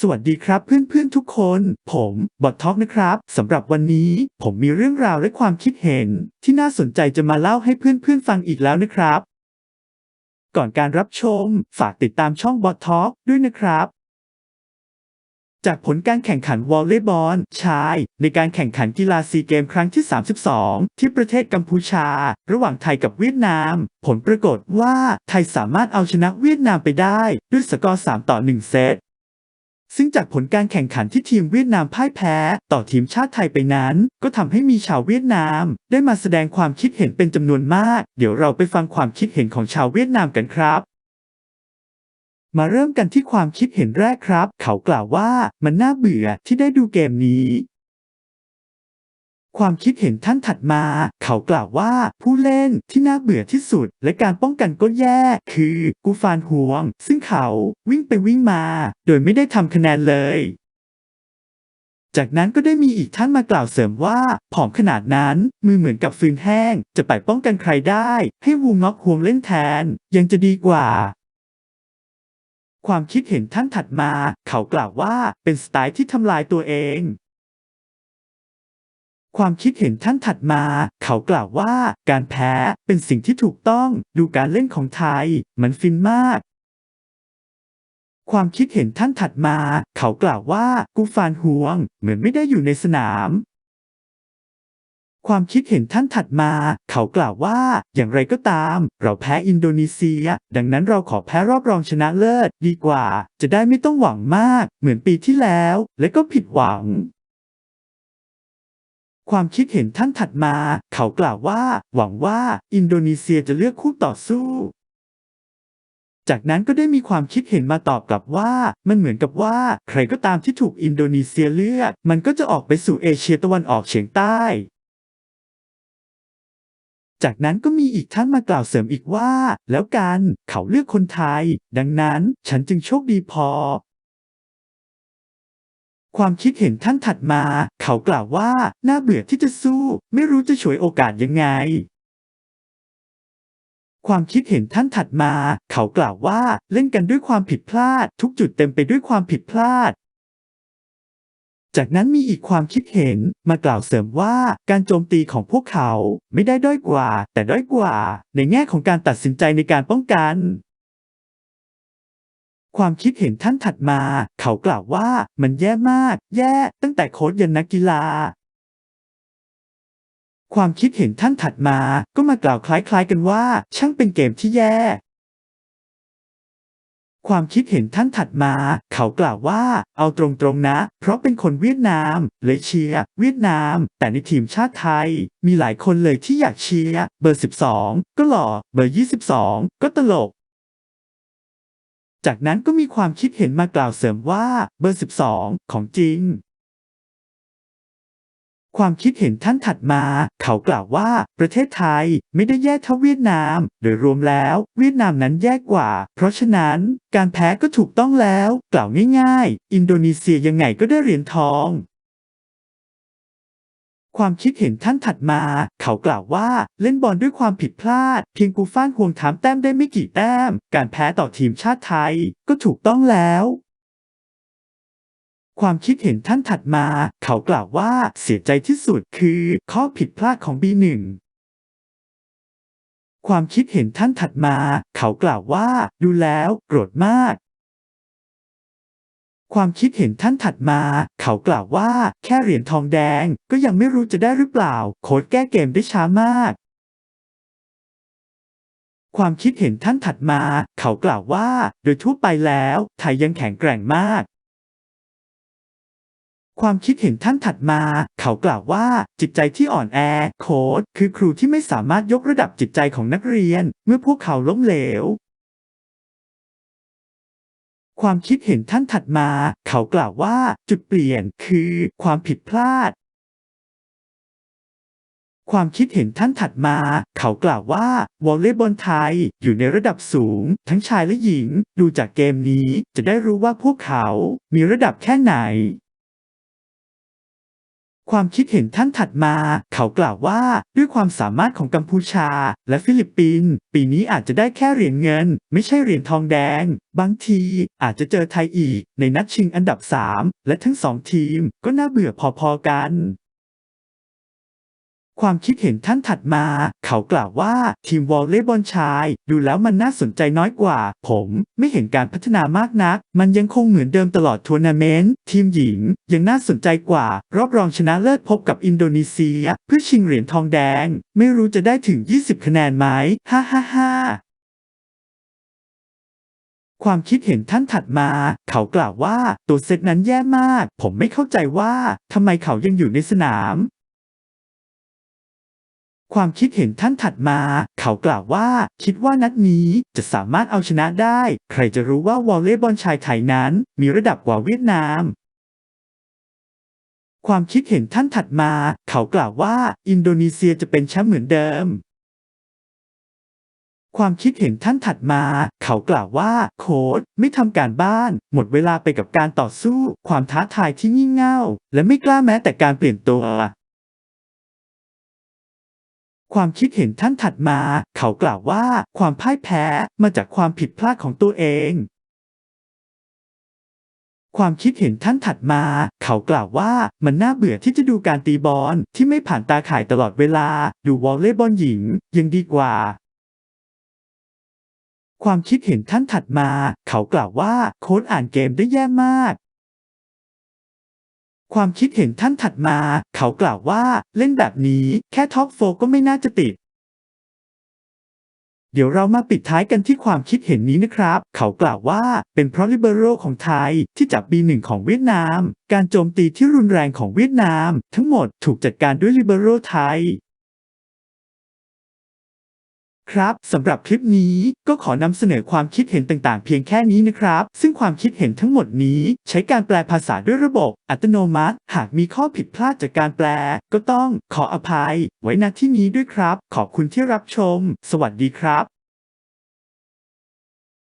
สวัสดีครับเพื่อนๆทุกคน ผมบอทท็อกนะครับสำหรับวันนี้ ผมมีเรื่องราวและความคิดเห็น ที่น่าสนใจจะมาเล่าให้เพื่อนๆฟังอีกแล้วนะครับ ก่อนการรับชม ฝากติดตามช่องบอทท็อกด้วยนะครับ จากผลการแข่งขันวอลเลย์บอลชาย ในการแข่งขันกีฬาซีเกมครั้งที่ 32 ที่ประเทศกัมพูชา ระหว่างไทยกับเวียดนาม ผลปรากฏว่าไทยสามารถเอาชนะเวียดนามไปได้ ด้วยสกอร์ 3 ต่อ 1 เซต ซึ่งจากผลการแข่งขันที่ทีมเวียดนามพ่ายแพ้ ต่อทีมชาติไทยไปนั้น ก็ทำให้มีชาวเวียดนาม ได้มาแสดงความคิดเห็นเป็นจำนวนมาก เดี๋ยวเราไปฟังความคิดเห็นของชาวเวียดนามกันครับมาเริ่มกันที่ความคิดเห็นแรกครับ เขากล่าวว่ามันน่าเบื่อที่ได้ดูเกมนี้ ความคิดเห็นท่านถัดมา เขากล่าวว่าผู้เล่นที่น่าเบื่อที่สุด และการป้องกันก็แย่ คือกูฟานห่วง ซึ่งเขาวิ่งไปวิ่งมา โดยไม่ได้ทำคะแนนเลยจากนั้นก็ได้มีอีกท่านมากล่าวเสริมว่าผอมขนาดนั้น มือเหมือนกับฟืนแห้ง จะไปป้องกันใครได้ ให้วูง็อกห่วงเล่นแทน ยังจะดีกว่า ความคิดเห็นท่านถัดมา เขากล่าวว่าเป็นสไตล์ที่ทำลายตัวเอง ความคิดเห็นท่านถัดมา เขากล่าวว่าการแพ้เป็นสิ่งที่ถูกต้องดูการเล่นของไทย มันฟินมากความคิดเห็นท่านถัดมา เขากล่าวว่ากูฟานห่วง เหมือนไม่ได้อยู่ในสนาม ความคิดเห็นท่านถัดมา เขากล่าวว่า อย่างไรก็ตาม เราแพ้อินโดนีเซีย ดังนั้นเราขอแพ้รอบรองชนะเลิศ ดีกว่า จะได้ไม่ต้องหวังมาก เหมือนปีที่แล้ว และก็ผิดหวัง ความคิดเห็นท่านถัดมา เขากล่าวว่า หวังว่าอินโดนีเซียจะเลือกคู่ต่อสู้ จากนั้นก็ได้มีความคิดเห็นมาตอบกลับว่า มันเหมือนกับว่า ใครก็ตามที่ถูกอินโดนีเซียเลือก มันก็จะออกไปสู่เอเชียตะวันออกเฉียงใต้จากนั้นก็มีอีกท่านมากล่าวเสริมอีกว่า แล้วกัน เขาเลือกคนไทย ดังนั้น ฉันจึงโชคดีพอ ความคิดเห็นท่านถัดมา เขากล่าวว่า น่าเบื่อที่จะสู้ ไม่รู้จะฉวยโอกาสยังไง ความคิดเห็นท่านถัดมา เขากล่าวว่า เล่นกันด้วยความผิดพลาด ทุกจุดเต็มไปด้วยความผิดพลาดจากนั้นมีอีกความคิดเห็นมากล่าวเสริมว่าการโจมตีของพวกเขาไม่ได้ด้อยกว่า แต่ด้อยกว่า ในแง่ของการตัดสินใจในการป้องกัน ความคิดเห็นท่านถัดมา เขากล่าวว่ามันแย่มาก แย่ตั้งแต่โค้ชยันนักกีฬา ความคิดเห็นท่านถัดมาก็มากล่าวคล้ายๆกันว่า ช่างเป็นเกมที่แย่ความคิดเห็นท่านถัดมา เขากล่าวว่า เอาตรงๆนะ เพราะเป็นคนเวียดนาม เลยเชียร์เวียดนาม แต่ในทีมชาติไทย มีหลายคนเลยที่อยากเชียร์เบอร์ 12 ก็หล่อ เบอร์ 22 ก็ตลก จากนั้นก็มีความคิดเห็นมากล่าวเสริมว่าเบอร์ 12 ของจริง ความคิดเห็นท่านถัดมา เขากล่าวว่า ประเทศไทยไม่ได้แย่เท่าเวียดนาม โดยรวมแล้ว เวียดนามนั้นแย่กว่า เพราะฉะนั้นการแพ้ก็ถูกต้องแล้ว กล่าวง่าย ๆ อินโดนีเซียยังไงก็ได้เหรียญทอง ความคิดเห็นท่านถัดมา เขากล่าวว่าเล่นบอลด้วยความผิดพลาด เพียงกูฟ้านห่วงถามแต้มได้ไม่กี่แต้ม การแพ้ต่อทีมชาติไทย ก็ถูกต้องแล้วความคิดเห็นท่านถัดมา เขากล่าวว่าเสียใจที่สุดคือ ข้อผิดพลาดของ B1 ความคิดเห็นท่านถัดมา เขากล่าวว่า ดูแล้ว โกรธมาก ความคิดเห็นท่านถัดมา เขากล่าวว่า แค่เหรียญทองแดงก็ยังไม่รู้จะได้หรือเปล่า โค้ชแก้เกมได้ช้ามากความคิดเห็นท่านถัดมา เขากล่าวว่า โดยทั่วไปแล้ว ไทยยังแข็งแกร่งมาก ความคิดเห็นท่านถัดมา เขากล่าวว่า จิตใจที่อ่อนแอ โค้ดคือครูที่ไม่สามารถยกระดับจิตใจของนักเรียน เมื่อพวกเขาล้มเหลว ความคิดเห็นท่านถัดมา เขากล่าวว่าจุดเปลี่ยนคือความผิดพลาด ความคิดเห็นท่านถัดมา เขากล่าวว่าวอลเลย์บอลไทยอยู่ในระดับสูง ทั้งชายและหญิง ดูจากเกมนี้จะได้รู้ว่าพวกเขา มีระดับแค่ไหน ความคิดเห็นท่านถัดมา เขากล่าวว่า ด้วยความสามารถของกัมพูชา และฟิลิปปินส์ปีนี้อาจจะได้แค่เหรียญเงิน ไม่ใช่เหรียญทองแดง บางทีอาจจะเจอไทยอีก ในนัดชิงอันดับ 3 และทั้งสองทีมก็น่าเบื่อพอๆกัน ความคิดเห็นท่านถัดมา เขากล่าวว่าทีมวอลเลย์บอลชาย ดูแล้วมันน่าสนใจน้อยกว่า ผมไม่เห็นการพัฒนามากนัก มันยังคงเหมือนเดิมตลอดทัวร์นาเมนต์ทีมหญิงยังน่าสนใจกว่า รอบรองชนะเลิศพบกับอินโดนีเซีย เพื่อชิงเหรียญทองแดง ไม่รู้จะได้ถึง 20 คะแนนไหมฮ่าฮ่าฮ่าความคิดเห็นท่านถัดมา เขากล่าวว่าตัวเซตนั้นแย่มาก ผมไม่เข้าใจว่าทำไมเขายังอยู่ในสนาม ความคิดเห็นท่านถัดมา เขากล่าวว่า คิดว่านัดนี้จะสามารถเอาชนะได้ ใครจะรู้ว่าวอลเลย์บอลชายไทยนั้น มีระดับกว่าเวียดนาม ความคิดเห็นท่านถัดมา เขากล่าวว่า อินโดนีเซียจะเป็นแชมป์เหมือนเดิมความคิดเห็นท่านถัดมา เขากล่าวว่า โค้ดไม่ทำการบ้าน หมดเวลาไปกับการต่อสู้ ความท้าทายที่งี่เง่า และไม่กล้าแม้แต่การเปลี่ยนตัว ความคิดเห็นท่านถัดมา เขากล่าวว่าความพ่ายแพ้มาจากความผิดพลาดของตัวเอง ความคิดเห็นท่านถัดมา เขากล่าวว่ามันน่าเบื่อที่จะดูการตีบอลที่ไม่ผ่านตาข่ายตลอดเวลา ดูวอลเลย์บอลหญิงยังดีกว่าความคิดเห็นท่านถัดมา เขากล่าวว่าโค้ดอ่านเกมได้แย่มาก ความคิดเห็นท่านถัดมา เขากล่าวว่าเล่นแบบนี้แค่ท็อปโฟก็ไม่น่าจะติด เดี๋ยวเรามาปิดท้ายกันที่ความคิดเห็นนี้นะครับ เขากล่าวว่าเป็นเพราะลิเบโรของไทยที่จับ B1 ของเวียดนาม การโจมตีที่รุนแรงของเวียดนาม ทั้งหมดถูกจัดการด้วยลิเบโรไทย ครับสำหรับคลิปนี้ก็ขอนำเสนอความคิดเห็นต่างๆ เพียงแค่นี้นะครับ ซึ่งความคิดเห็นทั้งหมดนี้ ใช้การแปลภาษาด้วยระบบ อัตโนมัติ หากมีข้อผิดพลาดจากการแปล ก็ต้องขออภัย ไว้ณที่นี้ด้วยครับ ขอบคุณที่รับชม สวัสดีครับ